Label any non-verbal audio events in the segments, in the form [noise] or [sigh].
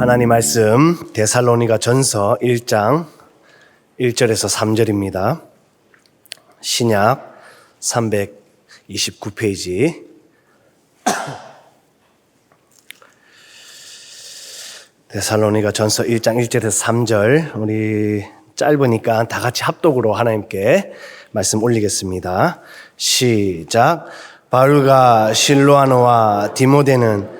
하나님 말씀 데살로니가 전서 1장 1절에서 3절입니다. 신약 329페이지. 데살로니가 전서 1장 1절에서 3절. 우리 짧으니까 다 같이 합독으로 하나님께 말씀 올리겠습니다. 시작. 바울과 실로아노와 디모데는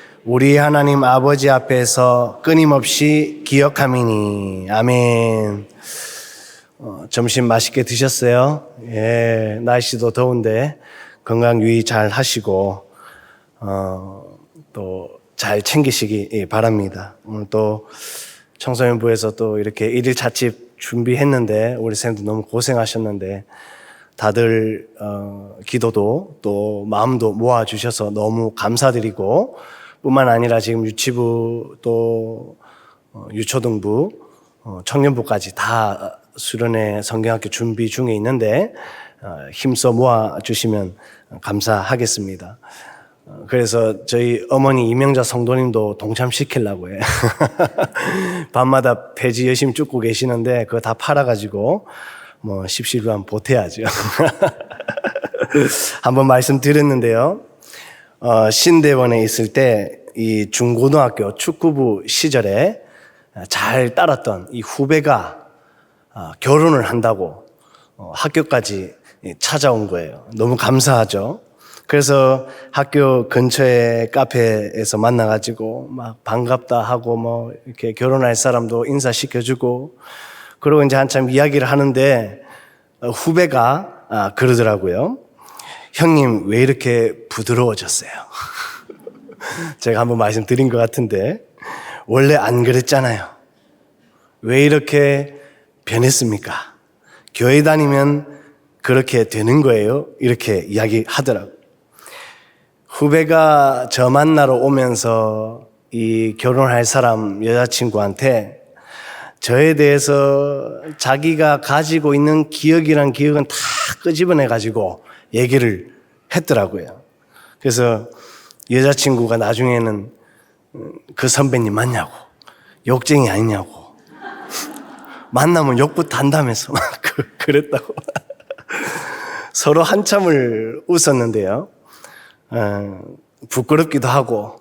우리 하나님 아버지 앞에서 끊임없이 기억함이니 아멘. 어, 점심 맛있게 드셨어요? 예, 날씨도 더운데 건강 유의 잘 하시고 어, 또 잘 챙기시기 바랍니다. 오늘 또 청소년부에서 또 이렇게 일일 자집 준비했는데 우리 쌤도 너무 고생하셨는데 다들 어, 기도도 또 마음도 모아 주셔서 너무 감사드리고 뿐만 아니라 지금 유치부 또 어, 유초등부 어, 청년부까지 다 수련회 성경학교 준비 중에 있는데 어, 힘써 모아 주시면 감사하겠습니다. 어, 그래서 저희 어머니 이명자 성도님도 동참시키려고 해. [laughs] 밤마다 폐지 열심히 쫓고 계시는데 그거 다 팔아가지고 뭐 십시일반 보태야죠. [laughs] 한번 말씀드렸는데요. 어, 신대원에 있을 때 이 중고등학교 축구부 시절에 잘 따랐던 이 후배가 어, 결혼을 한다고 어, 학교까지 찾아온 거예요. 너무 감사하죠. 그래서 학교 근처에 카페에서 만나가지고 막 반갑다 하고 뭐 이렇게 결혼할 사람도 인사시켜주고 그리고 이제 한참 이야기를 하는데 어, 후배가 아, 그러더라고요. 형님 왜 이렇게 부드러워졌어요? [laughs] 제가 한번 말씀드린 것 같은데 원래 안 그랬잖아요. 왜 이렇게 변했습니까? 교회 다니면 그렇게 되는 거예요. 이렇게 이야기하더라고요. 후배가 저 만나러 오면서 이 결혼할 사람 여자친구한테 저에 대해서 자기가 가지고 있는 기억이란 기억은 다 끄집어내 가지고 얘기를 했더라고요. 그래서 여자친구가 나중에는 그 선배님 맞냐고 욕쟁이 아니냐고 [laughs] 만나면 욕부터 한다면서 막 [laughs] 그랬다고 [laughs] 서로 한참을 웃었는데요. 어, 부끄럽기도 하고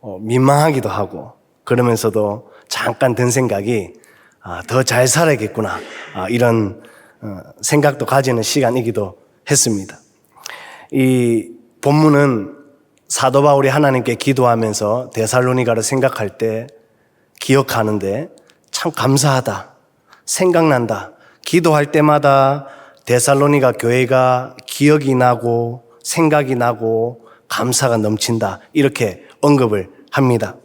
어, 민망하기도 하고 그러면서도 잠깐 든 생각이 아, 더 잘 살아야겠구나 아, 이런 어, 생각도 가지는 시간이기도 했습니다. 이 본문은 사도 바울이 하나님께 기도하면서 데살로니가를 생각할 때 기억하는데 참 감사하다. 생각난다. 기도할 때마다 데살로니가 교회가 기억이 나고 생각이 나고 감사가 넘친다. 이렇게 언급을 합니다.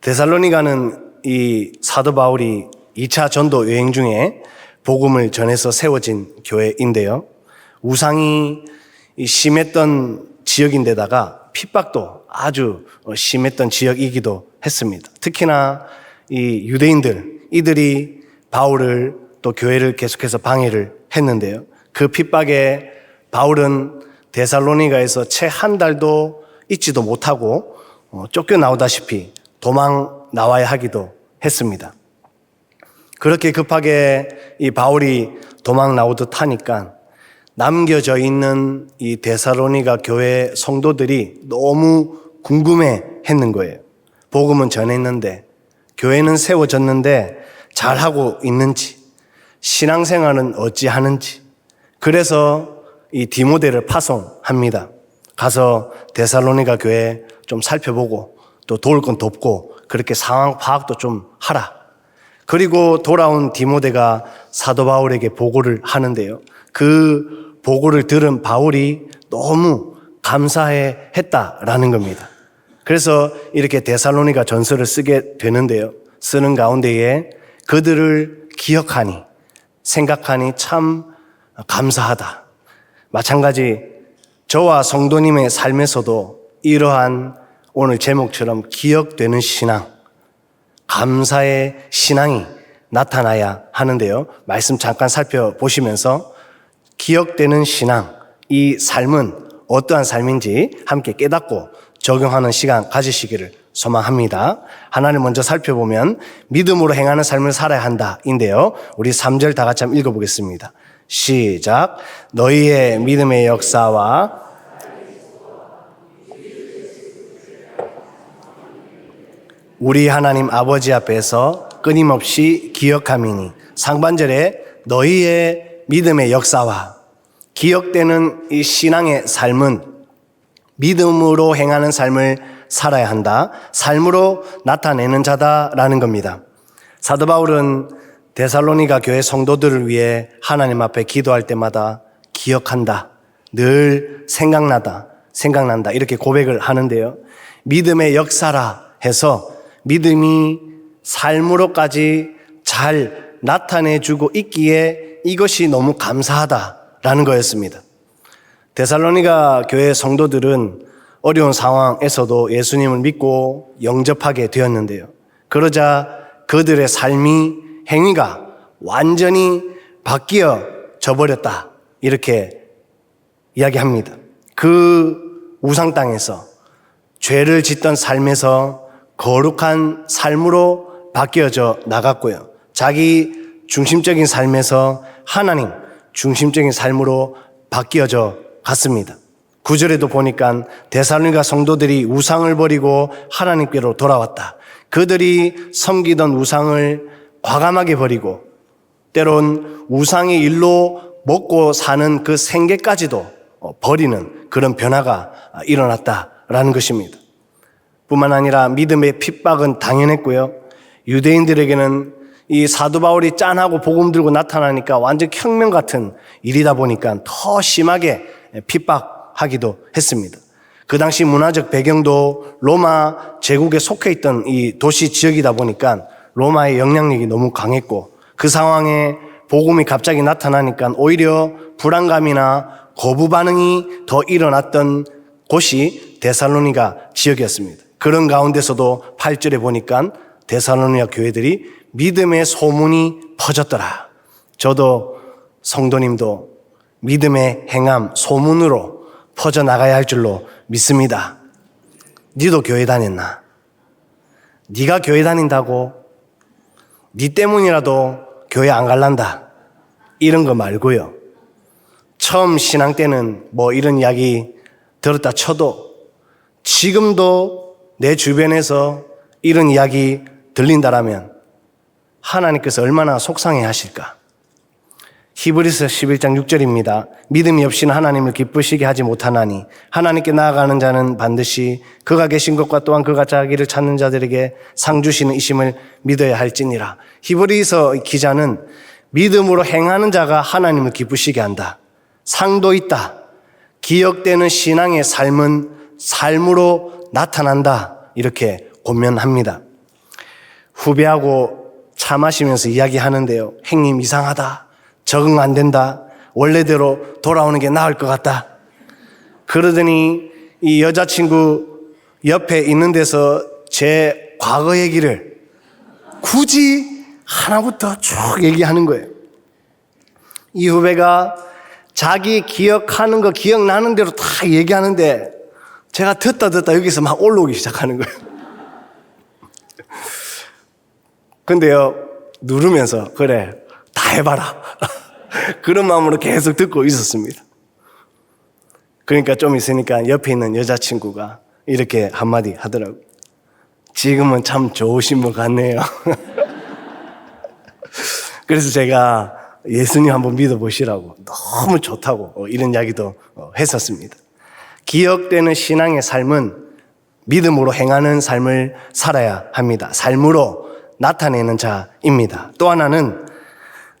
데살로니가는 이 사도 바울이 2차 전도 여행 중에 복음을 전해서 세워진 교회인데요. 우상이 심했던 지역인데다가 핍박도 아주 심했던 지역이기도 했습니다. 특히나 이 유대인들, 이들이 바울을 또 교회를 계속해서 방해를 했는데요. 그 핍박에 바울은 데살로니가에서 채 한 달도 있지도 못하고 어, 쫓겨 나오다시피 도망 나와야 하기도 했습니다. 그렇게 급하게 이 바울이 도망 나오듯 하니까 남겨져 있는 이 데살로니가 교회 성도들이 너무 궁금해 했는 거예요. 복음은 전했는데, 교회는 세워졌는데, 잘하고 있는지, 신앙생활은 어찌 하는지, 그래서 이 디모데를 파송합니다. 가서 데살로니가 교회 좀 살펴보고, 또 도울 건 돕고, 그렇게 상황 파악도 좀 하라. 그리고 돌아온 디모데가 사도 바울에게 보고를 하는데요. 그 보고를 들은 바울이 너무 감사해 했다라는 겁니다. 그래서 이렇게 데살로니가 전서를 쓰게 되는데요. 쓰는 가운데에 그들을 기억하니, 생각하니 참 감사하다. 마찬가지 저와 성도님의 삶에서도 이러한 오늘 제목처럼 기억되는 신앙, 감사의 신앙이 나타나야 하는데요. 말씀 잠깐 살펴보시면서 기억되는 신앙, 이 삶은 어떠한 삶인지 함께 깨닫고 적용하는 시간 가지시기를 소망합니다. 하나를 먼저 살펴보면 믿음으로 행하는 삶을 살아야 한다. 인데요. 우리 3절 다 같이 한번 읽어보겠습니다. 시작. 너희의 믿음의 역사와 우리 하나님 아버지 앞에서 끊임없이 기억함이니 상반절에 너희의 믿음의 역사와 기억되는 이 신앙의 삶은 믿음으로 행하는 삶을 살아야 한다. 삶으로 나타내는 자다라는 겁니다. 사도 바울은 데살로니가 교회 성도들을 위해 하나님 앞에 기도할 때마다 기억한다. 늘 생각나다. 생각난다. 이렇게 고백을 하는데요. 믿음의 역사라 해서 믿음이 삶으로까지 잘 나타내주고 있기에 이것이 너무 감사하다라는 거였습니다. 데살로니가 교회 성도들은 어려운 상황에서도 예수님을 믿고 영접하게 되었는데요. 그러자 그들의 삶이 행위가 완전히 바뀌어 져 버렸다. 이렇게 이야기합니다. 그 우상 땅에서 죄를 짓던 삶에서 거룩한 삶으로 바뀌어져 나갔고요. 자기 중심적인 삶에서 하나님 중심적인 삶으로 바뀌어져 갔습니다. 구절에도 보니까 대살로니가 성도들이 우상을 버리고 하나님께로 돌아왔다. 그들이 섬기던 우상을 과감하게 버리고 때론 우상의 일로 먹고 사는 그 생계까지도 버리는 그런 변화가 일어났다라는 것입니다. 뿐만 아니라 믿음의 핍박은 당연했고요. 유대인들에게는 이 사도 바울이 짠하고 복음 들고 나타나니까 완전 혁명 같은 일이다 보니까 더 심하게 핍박하기도 했습니다. 그 당시 문화적 배경도 로마 제국에 속해 있던 이 도시 지역이다 보니까 로마의 영향력이 너무 강했고 그 상황에 복음이 갑자기 나타나니까 오히려 불안감이나 거부 반응이 더 일어났던 곳이 데살로니가 지역이었습니다. 그런 가운데서도 8절에 보니까 데살로니가 교회들이 믿음의 소문이 퍼졌더라. 저도 성도님도 믿음의 행함 소문으로 퍼져 나가야 할 줄로 믿습니다. 니도 교회 다녔나? 네가 교회 다닌다고 니 때문이라도 교회 안 갈란다. 이런 거 말고요. 처음 신앙 때는 뭐 이런 이야기 들었다 쳐도 지금도 내 주변에서 이런 이야기 들린다라면 하나님께서 얼마나 속상해 하실까? 히브리서 11장 6절입니다. 믿음이 없이는 하나님을 기쁘시게 하지 못하나니 하나님께 나아가는 자는 반드시 그가 계신 것과 또한 그가 자기를 찾는 자들에게 상 주시는 이심을 믿어야 할지니라. 히브리서 기자는 믿음으로 행하는 자가 하나님을 기쁘시게 한다. 상도 있다. 기억되는 신앙의 삶은 삶으로 나타난다. 이렇게 권면합니다. 후배하고 차 마시면서 이야기하는데요. 행님 이상하다. 적응 안 된다. 원래대로 돌아오는 게 나을 것 같다. 그러더니 이 여자친구 옆에 있는 데서 제 과거 얘기를 굳이 하나부터 쭉 얘기하는 거예요. 이 후배가 자기 기억하는 거 기억나는 대로 다 얘기하는데 제가 듣다 듣다 여기서 막 올라오기 시작하는 거예요. 근데요, 누르면서, 그래, 다 해봐라. [laughs] 그런 마음으로 계속 듣고 있었습니다. 그러니까 좀 있으니까 옆에 있는 여자친구가 이렇게 한마디 하더라고요. 지금은 참 좋으신 분 같네요. [laughs] 그래서 제가 예수님 한번 믿어보시라고 너무 좋다고 이런 이야기도 했었습니다. 기억되는 신앙의 삶은 믿음으로 행하는 삶을 살아야 합니다. 삶으로 나타내는 자입니다. 또 하나는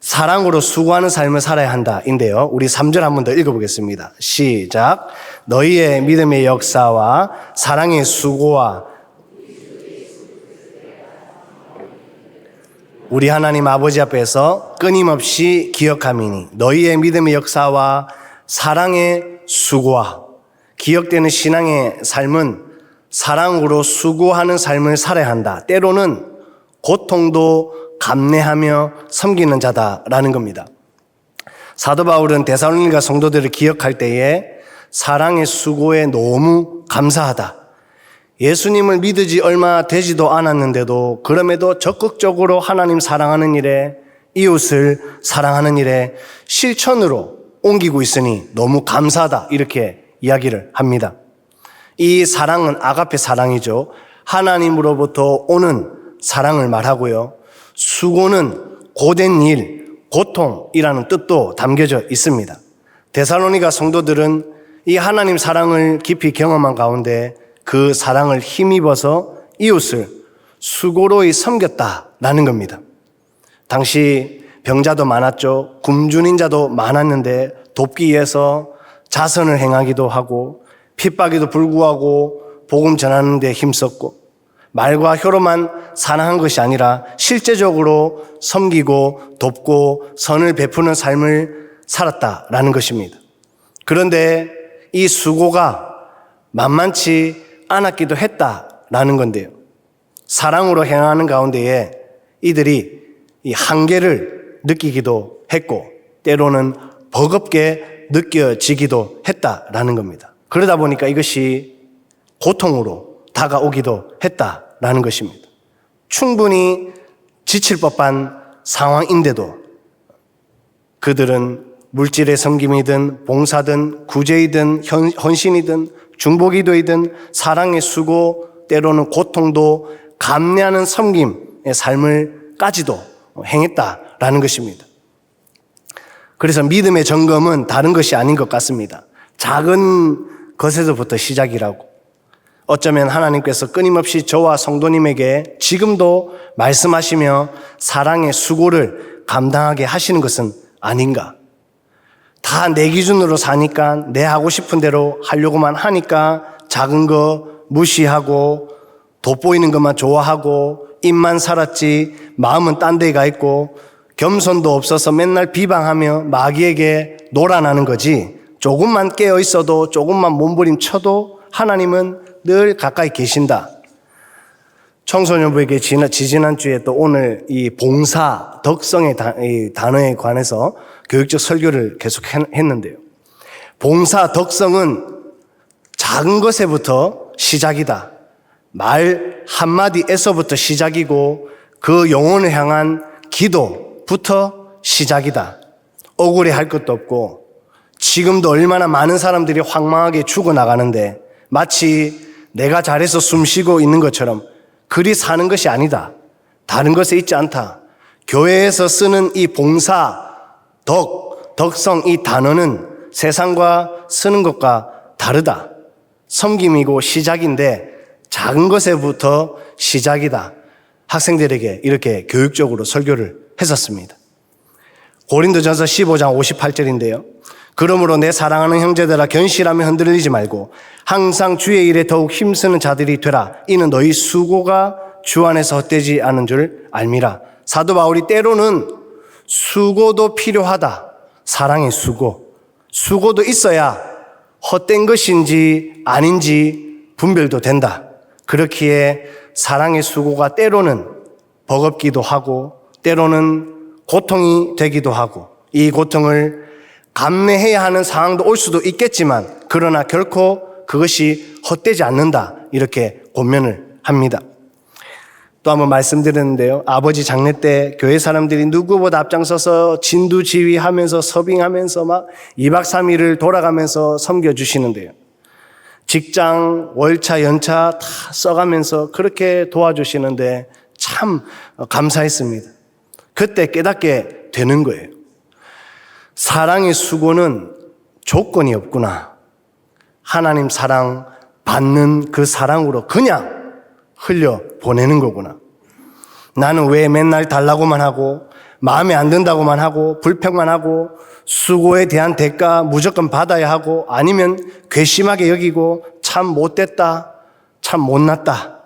사랑으로 수고하는 삶을 살아야 한다인데요. 우리 3절 한 번 더 읽어보겠습니다. 시작. 너희의 믿음의 역사와 사랑의 수고와 우리 하나님 아버지 앞에서 끊임없이 기억함이니 너희의 믿음의 역사와 사랑의 수고와 기억되는 신앙의 삶은 사랑으로 수고하는 삶을 살아야 한다. 때로는 고통도 감내하며 섬기는 자다라는 겁니다. 사도 바울은 데살로니가 성도들을 기억할 때에 사랑의 수고에 너무 감사하다. 예수님을 믿으지 얼마 되지도 않았는데도 그럼에도 적극적으로 하나님 사랑하는 일에 이웃을 사랑하는 일에 실천으로 옮기고 있으니 너무 감사하다. 이렇게 이야기를 합니다. 이 사랑은 아가페 사랑이죠. 하나님으로부터 오는 사랑을 말하고요. 수고는 고된 일, 고통이라는 뜻도 담겨져 있습니다. 데살로니가 성도들은 이 하나님 사랑을 깊이 경험한 가운데 그 사랑을 힘입어서 이웃을 수고로이 섬겼다라는 겁니다. 당시 병자도 많았죠. 굶주린 자도 많았는데 돕기 위해서 자선을 행하기도 하고 핍박에도 불구하고 복음 전하는 데 힘썼고 말과 혀로만 사랑한 것이 아니라 실제적으로 섬기고 돕고 선을 베푸는 삶을 살았다라는 것입니다. 그런데 이 수고가 만만치 않았기도 했다라는 건데요. 사랑으로 행하는 가운데에 이들이 이 한계를 느끼기도 했고 때로는 버겁게 느껴지기도 했다라는 겁니다. 그러다 보니까 이것이 고통으로 다가오기도 했다 라는 것입니다. 충분히 지칠 법한 상황인데도 그들은 물질의 섬김이든 봉사든 구제이든 현, 헌신이든 중보기도이든 사랑의 수고 때로는 고통도 감내하는 섬김의 삶을까지도 행했다라는 것입니다. 그래서 믿음의 점검은 다른 것이 아닌 것 같습니다. 작은 것에서부터 시작이라고. 어쩌면 하나님께서 끊임없이 저와 성도님에게 지금도 말씀하시며 사랑의 수고를 감당하게 하시는 것은 아닌가. 다 내 기준으로 사니까 내 하고 싶은 대로 하려고만 하니까 작은 거 무시하고 돋보이는 것만 좋아하고 입만 살았지 마음은 딴 데가 있고 겸손도 없어서 맨날 비방하며 마귀에게 놀아나는 거지 조금만 깨어 있어도 조금만 몸부림 쳐도 하나님은 늘 가까이 계신다. 청소년부에게 지난, 지지난주에 또 오늘 이 봉사, 덕성의 단어에 관해서 교육적 설교를 계속 했는데요. 봉사, 덕성은 작은 것에부터 시작이다. 말 한마디에서부터 시작이고 그 영혼을 향한 기도부터 시작이다. 억울해 할 것도 없고 지금도 얼마나 많은 사람들이 황망하게 죽어나가는데 마치 내가 잘해서 숨 쉬고 있는 것처럼 그리 사는 것이 아니다. 다른 것에 있지 않다. 교회에서 쓰는 이 봉사, 덕, 덕성 이 단어는 세상과 쓰는 것과 다르다. 섬김이고 시작인데 작은 것에부터 시작이다. 학생들에게 이렇게 교육적으로 설교를 했었습니다. 고린도전서 15장 58절인데요. 그러므로 내 사랑하는 형제들아 견실하며 흔들리지 말고 항상 주의 일에 더욱 힘쓰는 자들이 되라. 이는 너희 수고가 주 안에서 헛되지 않은 줄 알미라. 사도 바울이 때로는 수고도 필요하다. 사랑의 수고. 수고도 있어야 헛된 것인지 아닌지 분별도 된다. 그렇기에 사랑의 수고가 때로는 버겁기도 하고 때로는 고통이 되기도 하고 이 고통을 감내해야 하는 상황도 올 수도 있겠지만 그러나 결코 그것이 헛되지 않는다. 이렇게 권면을 합니다. 또 한번 말씀드렸는데요. 아버지 장례 때 교회 사람들이 누구보다 앞장서서 진두 지휘하면서 서빙하면서 막 2박 3일을 돌아가면서 섬겨주시는데요. 직장, 월차, 연차 다 써가면서 그렇게 도와주시는데 참 감사했습니다. 그때 깨닫게 되는 거예요. 사랑의 수고는 조건이 없구나. 하나님 사랑 받는 그 사랑으로 그냥 흘려 보내는 거구나. 나는 왜 맨날 달라고만 하고 마음에 안 든다고만 하고 불평만 하고 수고에 대한 대가 무조건 받아야 하고 아니면 괘씸하게 여기고 참 못됐다, 참 못났다.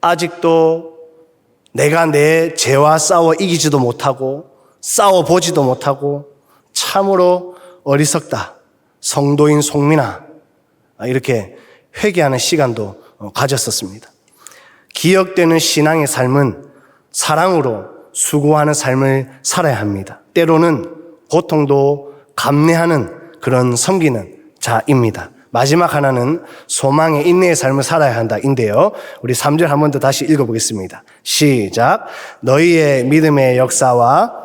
아직도 내가 내 죄와 싸워 이기지도 못하고 싸워 보지도 못하고 참으로 어리석다. 성도인 송민아. 아, 이렇게 회개하는 시간도 어, 가졌었습니다. 기억되는 신앙의 삶은 사랑으로 수고하는 삶을 살아야 합니다. 때로는 고통도 감내하는 그런 섬기는 자입니다. 마지막 하나는 소망의 인내의 삶을 살아야 한다인데요. 우리 3절 한 번 더 다시 읽어보겠습니다. 시작. 너희의 믿음의 역사와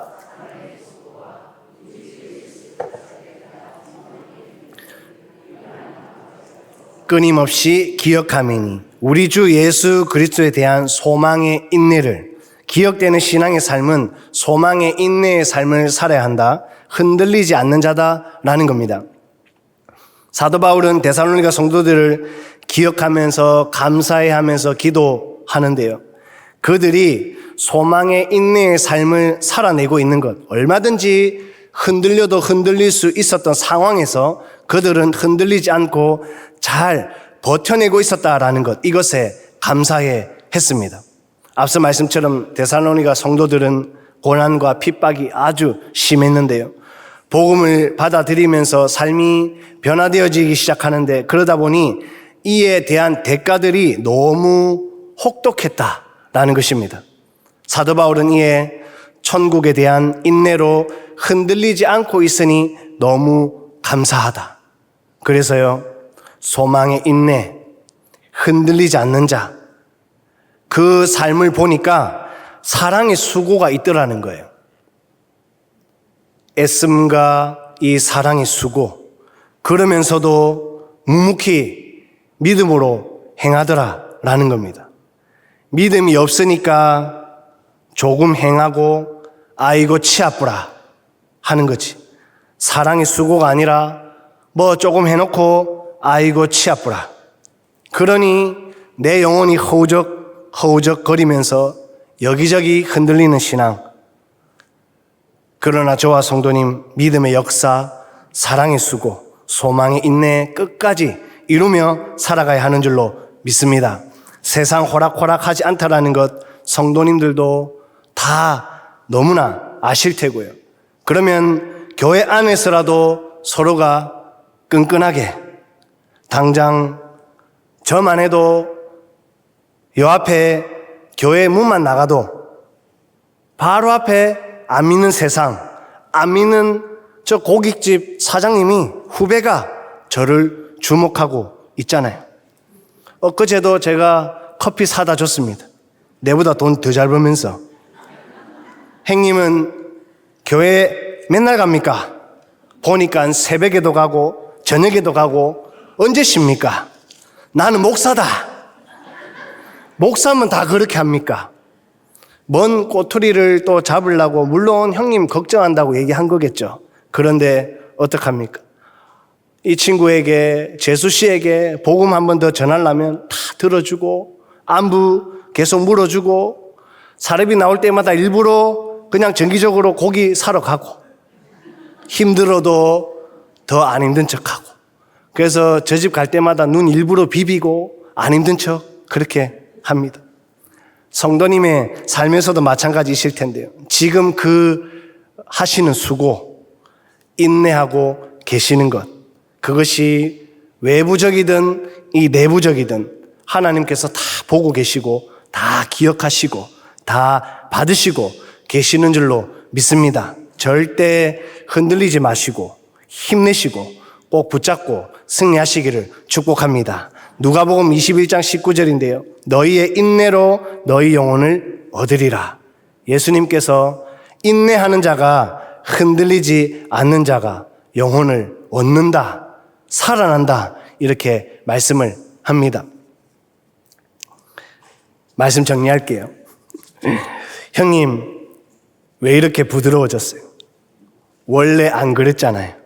끊임없이 기억하미니 우리 주 예수 그리스도에 대한 소망의 인내를 기억되는 신앙의 삶은 소망의 인내의 삶을 살아야 한다. 흔들리지 않는 자다라는 겁니다. 사도 바울은 데살로니가 성도들을 기억하면서 감사해 하면서 기도하는데요. 그들이 소망의 인내의 삶을 살아내고 있는 것, 얼마든지 흔들려도 흔들릴 수 있었던 상황에서 그들은 흔들리지 않고 잘 버텨내고 있었다라는 것, 이것에 감사해 했습니다. 앞서 말씀처럼 데살로니가 성도들은 고난과 핍박이 아주 심했는데요. 복음을 받아들이면서 삶이 변화되어지기 시작하는데 그러다 보니 이에 대한 대가들이 너무 혹독했다라는 것입니다. 사도 바울은 이에 천국에 대한 인내로 흔들리지 않고 있으니 너무 감사하다. 그래서요, 소망의 인내, 흔들리지 않는 자, 그 삶을 보니까 사랑의 수고가 있더라는 거예요. 애씀과 이 사랑의 수고, 그러면서도 묵묵히 믿음으로 행하더라 라는 겁니다. 믿음이 없으니까 조금 행하고 아이고 치아뿌라 하는 거지. 사랑의 수고가 아니라 뭐 조금 해놓고 아이고 치아뿌라. 그러니 내 영혼이 허우적 허우적 거리면서 여기저기 흔들리는 신앙. 그러나 저와 성도님 믿음의 역사, 사랑의 수고, 소망의 인내 끝까지 이루며 살아가야 하는 줄로 믿습니다. 세상 호락호락하지 않다라는 것 성도님들도 다 너무나 아실 테고요. 그러면 교회 안에서라도 서로가 끈끈하게 당장 저만 해도 요 앞에 교회 문만 나가도 바로 앞에 안 믿는 세상, 안 믿는 저 고깃집 사장님이 후배가 저를 주목하고 있잖아요. 엊그제도 제가 커피 사다 줬습니다. 내보다 돈 더 잘 벌면서. 행님은 교회 맨날 갑니까? 보니까 새벽에도 가고 저녁에도 가고 언제 쉽니까? 나는 목사다. 목사면 다 그렇게 합니까? 먼 꼬투리를 또 잡으려고 물론 형님 걱정한다고 얘기한 거겠죠. 그런데 어떡합니까? 이 친구에게 재수 씨에게 복음 한 번 더 전하려면 다 들어주고 안부 계속 물어주고 사례비 나올 때마다 일부러 그냥 정기적으로 고기 사러 가고 힘들어도 더 안 힘든 척하고 그래서 저 집 갈 때마다 눈 일부러 비비고 안 힘든 척 그렇게 합니다. 성도님의 삶에서도 마찬가지이실 텐데요. 지금 그 하시는 수고, 인내하고 계시는 것, 그것이 외부적이든 이 내부적이든 하나님께서 다 보고 계시고 다 기억하시고 다 받으시고 계시는 줄로 믿습니다. 절대 흔들리지 마시고 힘내시고 꼭 붙잡고 승리하시기를 축복합니다. 누가복음 21장 19절인데요. 너희의 인내로 너희 영혼을 얻으리라. 예수님께서 인내하는 자가 흔들리지 않는 자가 영혼을 얻는다. 살아난다. 이렇게 말씀을 합니다. 말씀 정리할게요. [laughs] 형님, 왜 이렇게 부드러워졌어요? 원래 안 그랬잖아요.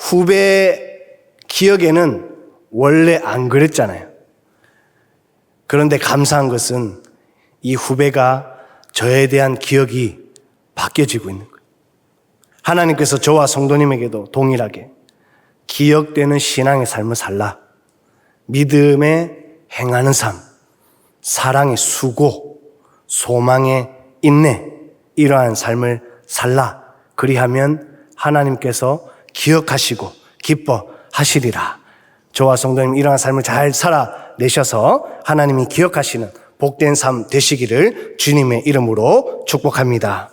후배 기억에는 원래 안 그랬잖아요. 그런데 감사한 것은 이 후배가 저에 대한 기억이 바뀌어지고 있는 거예요. 하나님께서 저와 성도님에게도 동일하게 기억되는 신앙의 삶을 살라. 믿음에 행하는 삶, 사랑의 수고, 소망에 있네. 이러한 삶을 살라. 그리하면 하나님께서 기억하시고 기뻐하시리라. 저와 성도님 이러한 삶을 잘 살아내셔서 하나님이 기억하시는 복된 삶 되시기를 주님의 이름으로 축복합니다.